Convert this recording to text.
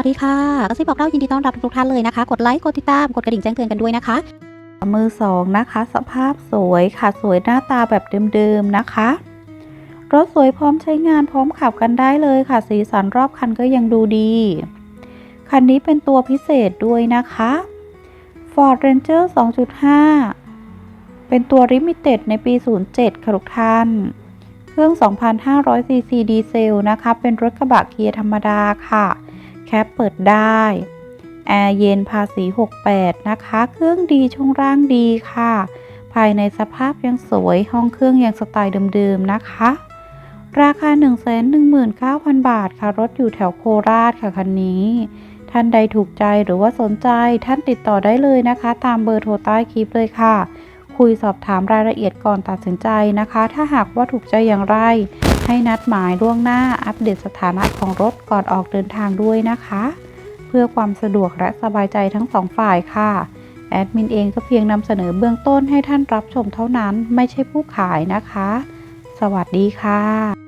วัสดีค่ะกระซิบบอกเล่ายินดีต้อนรับทุกท่านเลยนะคะ กดไลค์ กดติดตาม กดกระดิ่งแจ้งเตือนกันด้วยนะคะ มือสองนะคะ สภาพสวยค่ะ สวยหน้าตาแบบเดิมๆนะคะ รถสวยพร้อมใช้งานพร้อมขับกันได้เลยค่ะ สีสันรอบคันก็ยังดูดี คันนี้เป็นตัวพิเศษด้วยนะคะ Ford Ranger 2.5 เป็นตัว Limited ในปี 07 ค่ะทุกท่าน เครื่อง 2,500ซีซีดีเซลนะคะ เป็นรถกระบะเกียร์ธรรมดาค่ะ แคปเปิดได้แอร์เย็นภาษี 68 นะคะ เครื่องดีช่วงร่างดีค่ะ ภายในสภาพยังสวย ห้องเครื่องยังสไตล์เดิมๆ นะคะ ราคา 119,000 บาทค่ะ รถอยู่แถวโคราชค่ะคันนี้ ท่านใดถูกใจหรือว่าสนใจท่านติดต่อได้เลยนะคะ ตามเบอร์โทรใต้คลิปเลยค่ะ คุยสอบถามรายละเอียดก่อนตัดสินใจนะคะ ถ้าหากว่าถูกใจอย่างไร ให้นัดหมายล่วงหน้าอัปเดตสถานะของรถก่อนออกเดินทางด้วยนะคะ เพื่อความสะดวกและสบายใจทั้งสองฝ่ายค่ะแอดมินเองก็เพียงนำเสนอเบื้องต้นให้ท่านรับชมเท่านั้นไม่ใช่ผู้ขายนะคะ สวัสดีค่ะ